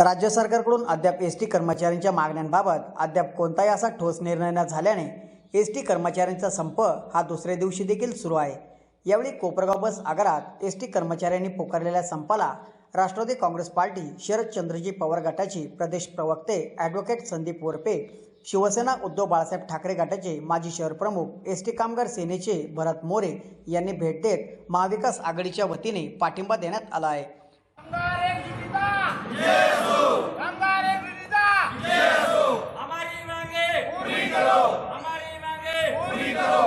राज्य सरकारकडून अद्याप एस टी कर्मचाऱ्यांच्या मागण्यांबाबत अद्याप कोणताही असा ठोस निर्णय न झाल्याने एस टी कर्मचाऱ्यांचा संप हा दुसऱ्या दिवशी देखील सुरू आहे. यावेळी कोपरगाव बस आगारात एस टी कर्मचाऱ्यांनी पुकारलेल्या संपाला राष्ट्रवादी काँग्रेस पार्टी शरदचंद्रजी पवार गटाचे प्रदेश प्रवक्ते ॲडव्होकेट संदीप वरपे शिवसेना उद्धव बाळासाहेब ठाकरे गटाचे माजी शहर प्रमुख एस टी कामगार सेनेचे भरत मोरे यांनी भेट देत महाविकास आघाडीच्या वतीने पाठिंबा देण्यात आला आहे कामगार एकजुटीचा कामगार एकजुटीचा हमारी मांगे पूरी करो हमारी मांगे पूरी करो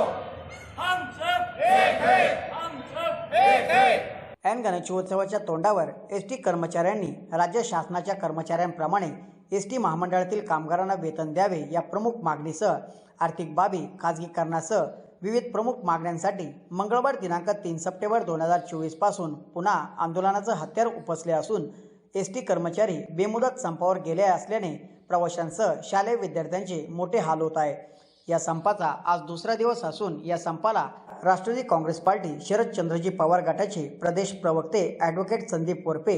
हम सब एक है हम सब एक है ऐन गणेशोत्सवाच्या तोंडावर एस टी कर्मचाऱ्यांनी राज्य शासनाच्या कर्मचाऱ्यांप्रमाणे एस टी महामंडळातील कामगारांना वेतन द्यावे या प्रमुख मागणीसह आर्थिक बाबी खाजगीकरणासह विविध प्रमुख मागण्यांसाठी मंगळवार दिनांक तीन सप्टेंबर दोन हजार चोवीसपासून पुन्हा आंदोलनाचं हत्यार उपसले असून एस टी कर्मचारी बेमुदत संपावर गेले असल्याने प्रवाशांसह शालेय विद्यार्थ्यांचे मोठे हाल होत आहे. या संपाचा आज दुसरा दिवस असून या संपाला राष्ट्रवादी काँग्रेस पार्टी शरदचंद्रजी पवार गटाचे प्रदेश प्रवक्ते ॲडव्होकेट संदीप वरपे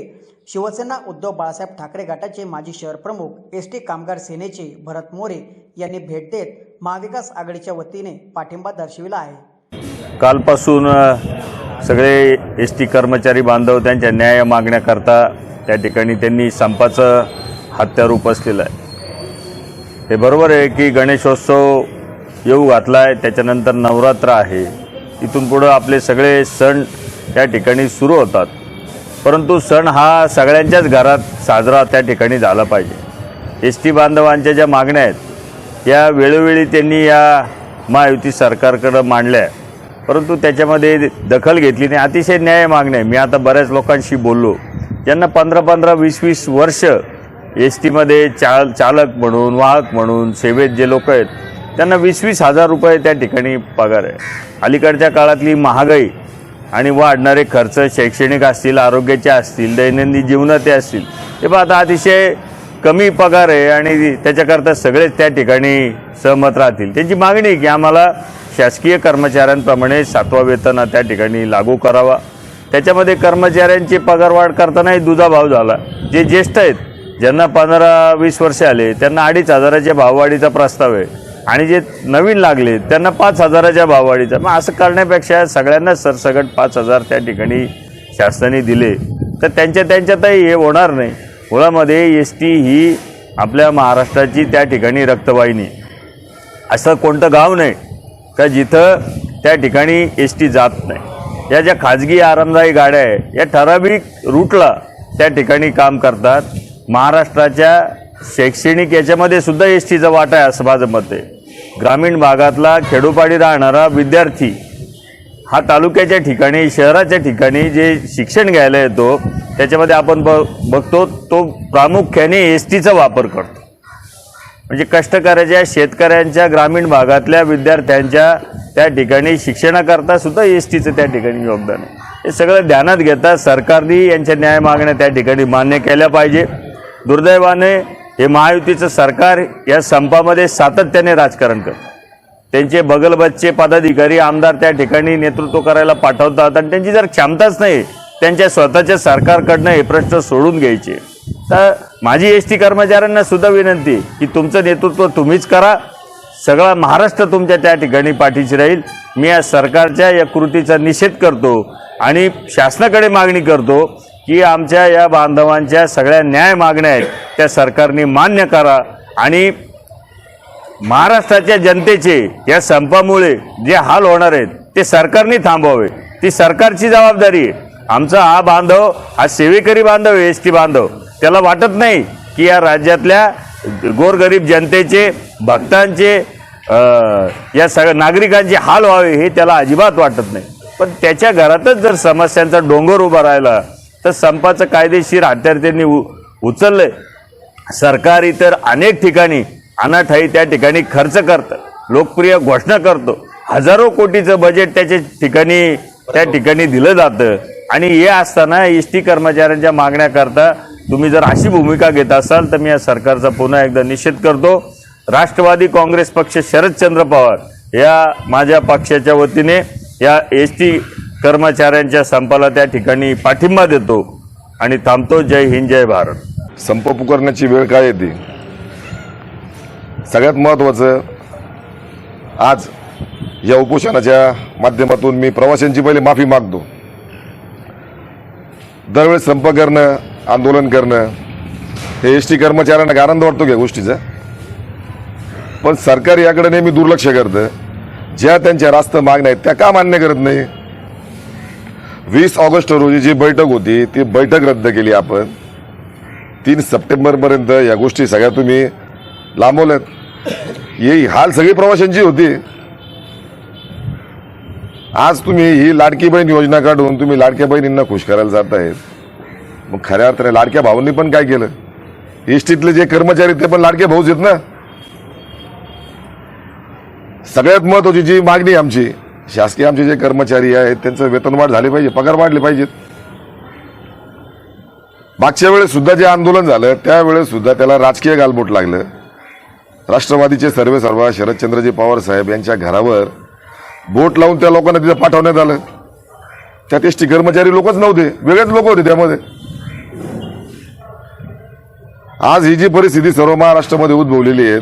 शिवसेना उद्धव बाळासाहेब ठाकरे गटाचे माजी शहर प्रमुख एस टी कामगार सेनेचे भरत मोरे यांनी भेट देत महाविकास आघाडीच्या वतीने पाठिंबा दर्शविला आहे. कालपासून सगळे एस टी कर्मचारी बांधव त्यांच्या न्याय मागण्याकरता त्या ठिकाणी त्यांनी संपाचं हत्यार उपसलेलं आहे. हे बरोबर आहे की गणेशोत्सव येऊ घातला आहे त्याच्यानंतर नवरात्र आहे. इथून पुढं आपले सगळे सण त्या ठिकाणी सुरू होतात. परंतु सण हा सगळ्यांच्याच घरात साजरा त्या ठिकाणी झाला पाहिजे. एस टी बांधवांच्या ज्या मागण्या आहेत या वेळोवेळी त्यांनी या महायुती सरकारकडं मांडल्या. परंतु त्याच्यामध्ये दखल घेतली नाही. अतिशय न्याय मागण्या मी आता बऱ्याच लोकांशी बोललो. ज्यांना पंधरा पंधरा वीस वीस वर्ष एस टीमध्ये चाल चालक म्हणून वाहक म्हणून सेवेत जे लोक आहेत त्यांना वीस वीस हजार रुपये त्या ठिकाणी पगार आहे. अलीकडच्या काळातली महागाई आणि वाढणारे खर्च शैक्षणिक असतील आरोग्याचे असतील दैनंदिन जीवनाचे असतील ते पहा आता अतिशय कमी पगार आहे आणि त्याच्याकरता सगळेच त्या ठिकाणी सहमत राहतील. त्यांची मागणी आहे की आम्हाला शासकीय कर्मचाऱ्यांप्रमाणे सातवा वेतन त्या ठिकाणी लागू करावा. त्याच्यामध्ये कर्मचाऱ्यांची पगारवाढ करतानाही दुजाभाव झाला. जे ज्येष्ठ आहेत ज्यांना पंधरा वीस वर्ष आले त्यांना अडीच हजाराच्या भाववाढीचा प्रस्ताव आहे. आणि जे नवीन लागले त्यांना पाच हजाराच्या भाववाढीचा मग असं करण्यापेक्षा सगळ्यांना सरसगट पाच हजार त्या ठिकाणी शासनाने दिले. तर त्यांच्या त्यांच्यातही हे होणार नाही. मुळामध्ये एस टी ही आपल्या महाराष्ट्राची त्या ठिकाणी रक्तवाहिनी. असं कोणतं गाव नाही का जिथं त्या ठिकाणी एस टी जात नाही. या ज्या खाजगी आरामदायी गाड्या आहे या ठराविक रूटला त्या ठिकाणी काम करतात. महाराष्ट्राच्या शैक्षणिक याच्यामध्ये सुद्धा एस टीचा वाटा आहे असं माझं मत आहे. ग्रामीण भागातला खेडोपाडी राहणारा विद्यार्थी हा तालुक्याच्या ठिकाणी शहराच्या ठिकाणी जे शिक्षण घ्यायला येतो त्याच्यामध्ये आपण ब बघतो तो प्रामुख्याने एस टीचा वापर करतो. म्हणजे कष्टकऱ्याच्या शेतकऱ्यांच्या ग्रामीण भागातल्या विद्यार्थ्यांच्या त्या ठिकाणी शिक्षणाकरता सुद्धा एस टीचं त्या ठिकाणी योगदान आहे. हे सगळं ध्यानात घेता सरकारने यांच्या न्याय मागण्या त्या ठिकाणी मान्य केल्या पाहिजे. दुर्दैवाने हे महायुतीचं सरकार या संपामध्ये सातत्याने राजकारण करतं. त्यांचे बगलबच्चे पदाधिकारी आमदार त्या ठिकाणी नेतृत्व करायला पाठवतात आणि त्यांची जर क्षमताच नाही त्यांच्या स्वतःच्या सरकारकडनं हे प्रश्न सोडून घ्यायचे. तर माझी एस टी कर्मचाऱ्यांना सुद्धा विनंती की तुमचं नेतृत्व तुम्हीच करा. सगळा महाराष्ट्र तुमच्या त्या ठिकाणी पाठीशी राहील. मी या सरकारच्या या कृतीचा निषेध करतो आणि शासनाकडे मागणी करतो की आमच्या या बांधवांच्या सगळ्या न्याय मागण्या आहेत त्या सरकारने मान्य करा. आणि महाराष्ट्राच्या जनतेचे या संपामुळे जे हाल होणार आहेत ते सरकारने थांबवावे. ती सरकारची जबाबदारी आहे. आमचा हा बांधव हा सेवेकरी बांधव एस टी बांधव. त्याला वाटत नाही की या राज्यातल्या गोरगरीब जनतेचे भक्तांचे या सगळ्या नागरिकांचे हाल व्हावे हे त्याला अजिबात वाटत नाही. पण त्याच्या घरातच जर समस्यांचा डोंगर उभा राहिला तर संपाचं कायदेशीर हत्यार त्यांनी उ उचललंय. सरकार इतर अनेक ठिकाणी अनाठाई त्या ठिकाणी खर्च करतं लोकप्रिय घोषणा करतो. हजारो कोटीचं बजेट त्याच्या ठिकाणी त्या ठिकाणी दिलं जातं. आणि हे असताना एस टी कर्मचाऱ्यांच्या मागण्याकरता तुम्ही जर अशी भूमिका घेत असाल तर मी या सरकारचा पुन्हा एकदा निषेध करतो. राष्ट्रवादी काँग्रेस पक्ष शरदचंद्र पवार या माझ्या पक्षाच्या वतीने या एस टी कर्मचाऱ्यांच्या संपाला त्या ठिकाणी पाठिंबा देतो आणि थांबतो. जय हिंद जय भारत. संप पुकारण्याची वेळ काय येते? सगळ्यात महत्त्वाचं आज या उपोषणाच्या माध्यमातून मी प्रवाशांची पहिले माफी मागतो. दरवेळेस संप करणं आंदोलन करणं हे एस टी कर्मचाऱ्यांना आनंद वाटतो या गोष्टीचा? पण सरकार याकडे नेहमी दुर्लक्ष करतं. ज्या त्यांच्या रास्त मागण्या आहेत त्या का मान्य करत नाही? वीस ऑगस्ट रोजी जी बैठक होती ती बैठक रद्द केली आपण. तीन सप्टेंबरपर्यंत या गोष्टी सगळ्या तुम्ही लांबवल्यात. ही हाल सगळी प्रवाशांची होती. आज तुम्ही ही लाडकी बहीण योजना काढून तुम्ही लाडक्या बहिणींना खुश करायला जात आहेत मग खऱ्या अर्थाने लाडक्या भाऊंनी पण काय केलं? इष्टीतले जे कर्मचारी ते पण लाडके भाऊच आहेत ना? सगळ्यात महत्वाची जी मागणी आमची शासकीय आमचे जे कर्मचारी आहेत त्यांचं वेतनवाढ झाली पाहिजे पगार वाढले पाहिजेत. मागच्या वेळेस सुद्धा जे आंदोलन झालं त्यावेळेस सुद्धा त्याला राजकीय गालबोट लागलं. राष्ट्रवादीचे सर्वे सर्व शरदचंद्रजी पवार साहेब यांच्या घरावर बोट लावून त्या लोकांना तिथं पाठवण्यात आलं. त्यात एसटी कर्मचारी लोकच नव्हते वेगळेच लोक होते त्यामध्ये. आज ही जी परिस्थिती सर्व महाराष्ट्रामध्ये उद्भवलेली आहे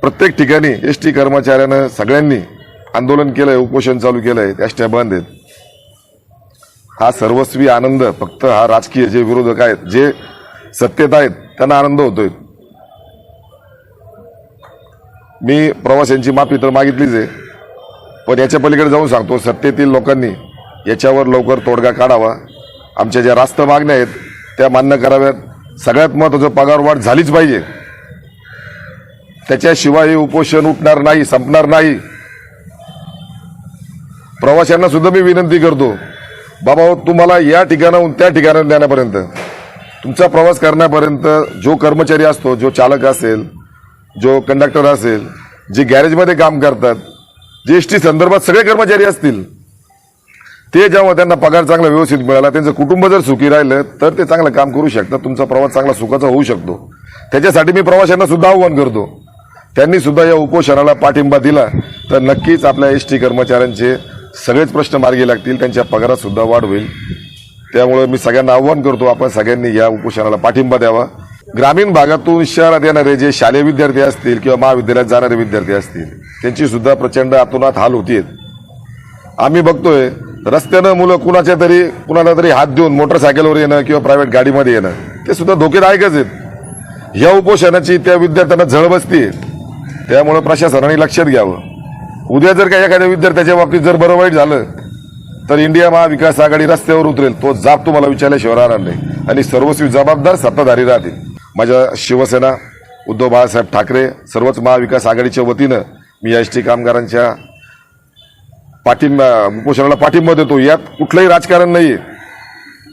प्रत्येक ठिकाणी एस टी कर्मचाऱ्यानं सगळ्यांनी आंदोलन केलंय उपोषण चालू केलंय एसट्या बंद आहेत हा सर्वस्वी आनंद फक्त हा राजकीय जे विरोधक आहेत जे सत्तेत आहेत त्यांना आनंद होतोय. मी प्रवाशांची माफी तर मागितलीच आहे पण याच्या पलीकडे जाऊन सांगतो सत्तेतील लोकांनी याच्यावर लवकर तोडगा काढावा. आमच्या ज्या रास्त मागण्या आहेत त्या मान्य कराव्यात. सगळ्यात महत्वाचं पगारवाढ झालीच पाहिजे. त्याच्याशिवाय हे उपोषण उठणार नाही संपणार नाही. प्रवाशांना सुद्धा मी विनंती करतो बाबा हो, तुम्हाला या ठिकाणाहून त्या ठिकाणाहून जाण्यापर्यंत तुमचा प्रवास करण्यापर्यंत जो कर्मचारी असतो जो चालक असेल जो कंडक्टर असेल जे गॅरेजमध्ये काम करतात जी एस टी संदर्भात सगळे कर्मचारी असतील ते जेव्हा त्यांना पगार चांगला व्यवस्थित मिळाला त्यांचं कुटुंब जर सुखी राहिलं तर ते चांगलं काम करू शकतात तुमचा प्रवास चांगला सुखाचा होऊ शकतो. त्याच्यासाठी मी प्रवाशांना सुद्धा आव्हान करतो. त्यांनी सुद्धा या उपोषणाला पाठिंबा दिला तर नक्कीच आपल्या एस टी कर्मचाऱ्यांचे सगळेच प्रश्न मार्गी लागतील त्यांच्या पगारात सुद्धा वाढ होईल. त्यामुळे मी सगळ्यांना आव्हान करतो आपण सगळ्यांनी या उपोषणाला पाठिंबा द्यावा. ग्रामीण भागातून शहरात येणारे जे शालेय विद्यार्थी असतील किंवा महाविद्यालयात जाणारे विद्यार्थी असतील त्यांची सुद्धा प्रचंड आतोनात हाल होतीत आम्ही बघतोय रस्त्यानं मुलं कुणाच्या तरी कुणाला तरी हात देऊन मोटरसायकलवर येणं किंवा प्रायव्हेट गाडीमध्ये येणं ते सुद्धा धोकेदायकच आहेत. या उपोषणाची त्या विद्यार्थ्यांना झळ बसते त्यामुळे प्रशासनाने लक्षात घ्यावं. उद्या जर काही एखाद्या विद्यार्थ्याच्या बाबतीत जर बरं वाईट झालं तर इंडिया महाविकास आघाडी रस्त्यावर उतरेल. तो जाब तुम्हाला विचारल्याशिवाय राहणार नाही. आणि सर्वस्वी जबाबदार सत्ताधारी राहतील. माझ्या शिवसेना उद्धव बाळासाहेब ठाकरे सर्वच महाविकास आघाडीच्या वतीनं मी एस टी कामगारांच्या पाठिंबा उपोषणाला पाठिंबा देतो. यात कुठलंही राजकारण नाहीये.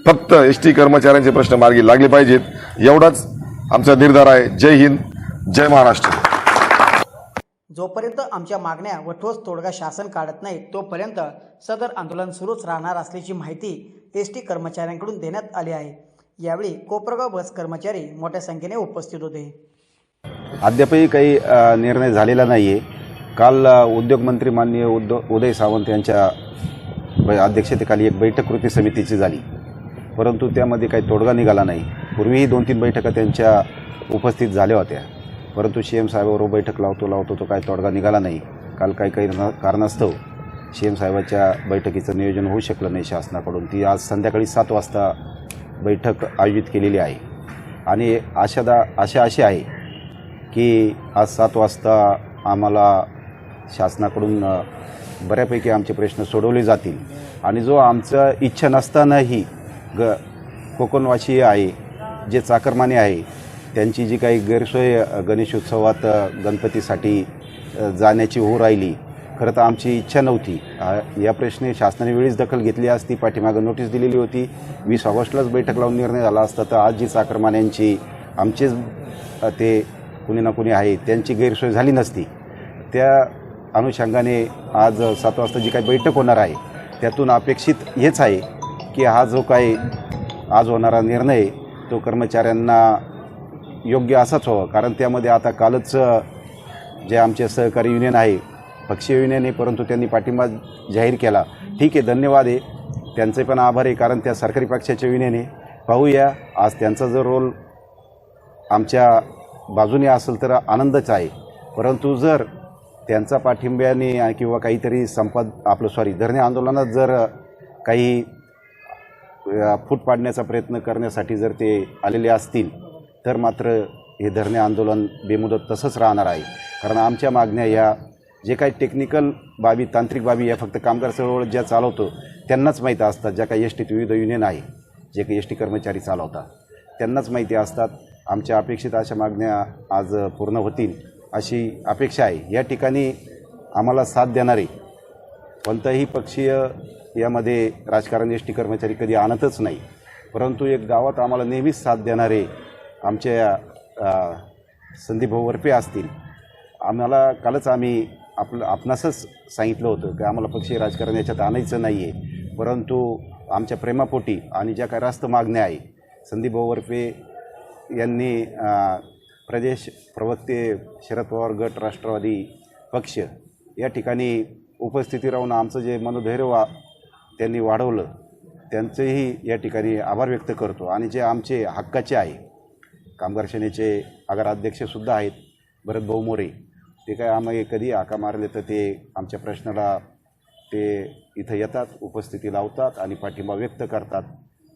फक्त एस टी कर्मचाऱ्यांचे प्रश्न मार्गी लागले पाहिजेत. एवढाच आमचा निर्धार आहे. जय हिंद जय महाराष्ट्र. जोपर्यंत आमच्या मागण्या व ठोस तोडगा शासन काढत नाही तोपर्यंत सदर आंदोलन सुरूच राहणार असल्याची माहिती एस टी कर्मचाऱ्यांकडून देण्यात आली आहे. यावेळी कोपरगाव बस कर्मचारी मोठ्या संख्येने उपस्थित होते. अद्यापही काही निर्णय झालेला नाही आहे काल उद्योगमंत्री माननीय उदय सावंत यांच्या अध्यक्षतेखाली एक बैठक कृती समितीची झाली. परंतु त्यामध्ये काही तोडगा निघाला नाही. पूर्वीही दोन तीन बैठका त्यांच्या उपस्थित झाल्या होत्या. परंतु सी एम साहेबाबरोबर बैठक लावतो लावतो तो काही तोडगा निघाला नाही. काल काही काही न- कारणास्तव सी एम साहेबाच्या बैठकीचं नियोजन होऊ शकलं नाही शासनाकडून. ती आज संध्याकाळी सात वाजता बैठक आयोजित केलेली आहे. आणि आशा दा आशा अशी आहे की आज सात वाजता आम्हाला शासनाकडून बऱ्यापैकी आमचे प्रश्न सोडवले जातील. आणि जो आमचं इच्छा नसतानाही ग कोकणवासी आहे जे चाकरमाने आहे त्यांची जी काही गैरसोय गणेशोत्सवात गणपतीसाठी जाण्याची हो राहिली खरं तर आमची इच्छा नव्हती. या प्रश्नी शासनाने वेळीच दखल घेतली असती पाठीमागं नोटीस दिलेली होती. वीस ऑगस्टलाच बैठक लावून निर्णय झाला असता तर आज जी चाकरमान्यांची आमचेच ते कुणी ना कुणी आहे त्यांची गैरसोय झाली नसती. त्या अनुषंगाने आज सात वाजता जी काही बैठक होणार आहे त्यातून अपेक्षित हेच आहे की हा जो काही आज होणारा निर्णय तो कर्मचाऱ्यांना योग्य असाच हवं कारण त्यामध्ये आता कालच जे आमचे सहकारी युनियन आहे पक्षीय युनियन आहे परंतु त्यांनी पाठिंबा जाहीर केला. ठीक आहे धन्यवाद आहे. त्यांचे पण आभार आहे कारण त्या सरकारी पक्षाचे युनियन आहे. पाहूया आज त्यांचा जर रोल आमच्या बाजूने असेल तर आनंदच आहे. परंतु जर त्यांचा पाठिंब्याने किंवा काहीतरी संपाद आपलं सॉरी धरणे आंदोलनात जर काही फूट पाडण्याचा प्रयत्न करण्यासाठी जर ते आलेले असतील तर मात्र हे धरणे आंदोलन बेमुदत तसंच राहणार आहे. कारण आमच्या मागण्या या जे काही टेक्निकल बाबी तांत्रिक बाबी या फक्त कामगार चळवळ ज्या चालवतो त्यांनाच माहीत असतात. ज्या काही एस टीत विविध युनियन आहे जे काही एस टी कर्मचारी चालवतात त्यांनाच माहिती असतात. आमच्या अपेक्षित अशा मागण्या आज पूर्ण होतील अशी अपेक्षा आहे. या ठिकाणी आम्हाला साथ देणारे कोणताही पक्षीय यामध्ये राजकारण एस टी कर्मचारी कधी आणतच नाही. परंतु एक गावात आम्हाला नेहमीच साथ देणारे आमच्या अ, संदीप वरपे असतील. आम्हाला कालच आम्ही आपलं आपणासच सांगितलं होतं की आम्हाला पक्षीय राजकारण याच्यात आणायचं नाही आहे परंतु आमच्या प्रेमापोटी आणि ज्या काही रास्त मागण्या आहे संदीप वर्पे वरपे यांनी प्रदेश प्रवक्ते शरद पवार गट राष्ट्रवादी पक्ष या ठिकाणी उपस्थिती राहून आमचं जे मनोधैर्य वा त्यांनी वाढवलं त्यांचेही या ठिकाणी आभार व्यक्त करतो. आणि जे आमचे हक्काचे आहे कामगार सेनेचे आगार अध्यक्षसुद्धा आहेत भरत भाऊ मोरे. ते काय आम्ही कधी हाका मारले तर ते आमच्या प्रश्नाला ते इथं येतात उपस्थिती लावतात आणि पाठिंबा व्यक्त करतात.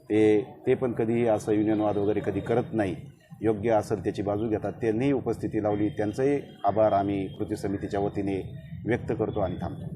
ते ते पण कधीही असं युनियनवाद वगैरे कधी करत नाही. योग्य असेल त्याची बाजू घेतात. त्यांनीही उपस्थिती लावली. त्यांचंही आभार आम्ही कृती समितीच्या वतीने व्यक्त करतो आणि थांबतो.